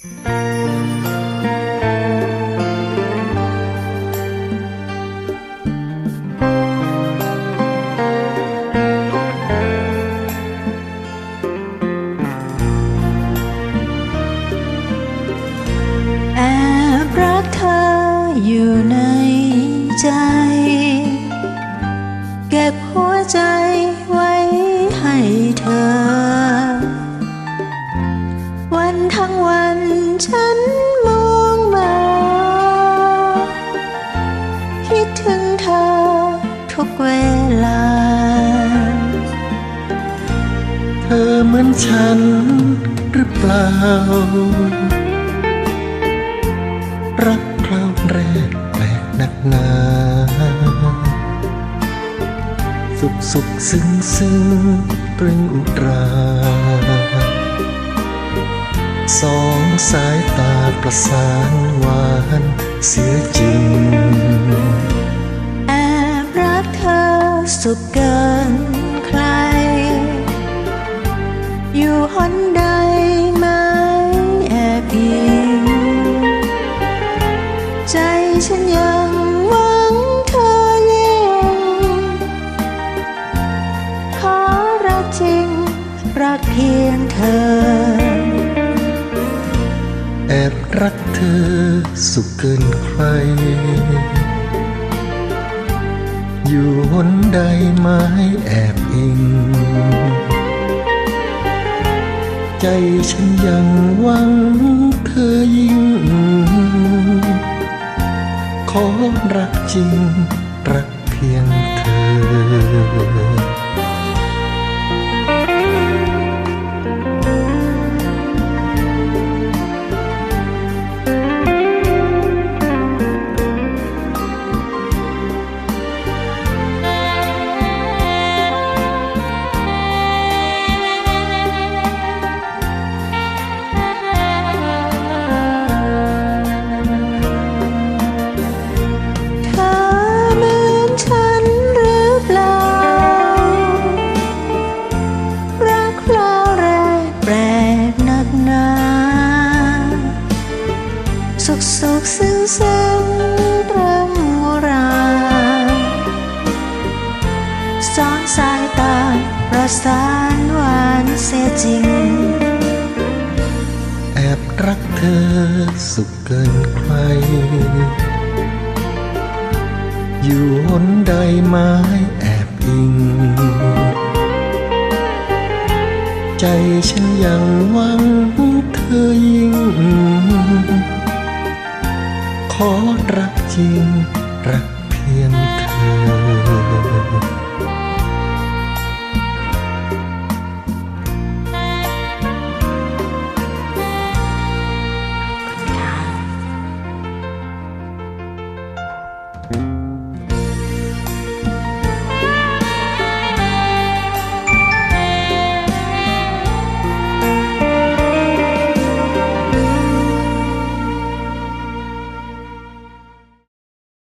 แอบรักเธออยู่ในใจ เหมือนฉันหรือเปล่า รักคราวแรกแปลกหนักหนา สุขสุขซึ้งซึ้งตรึงอุตรา สองสายตาประสานหวานเสียจริง แอบรักเธอสุขเกิน หนใดไหม่แอบอิงใจฉันยังหวังเธอยิ่งขอรักจริง รักเพียงเธอ แอบรักเธอสุขเกินใคร อยู่หนใดไม้แอบอิง ใจฉันยังหวังเธอยิ่ง ขอรักจริง รัก สุขสุขซึ้งซึ้งตรังราณสองสายตาประสานหวานเสียจริง แอบรักเธอสุขเกินใคร อยู่หนใดไม้แอบอิง ใจฉันยังหวังเธอยิ่ง ขอรักจริงรัก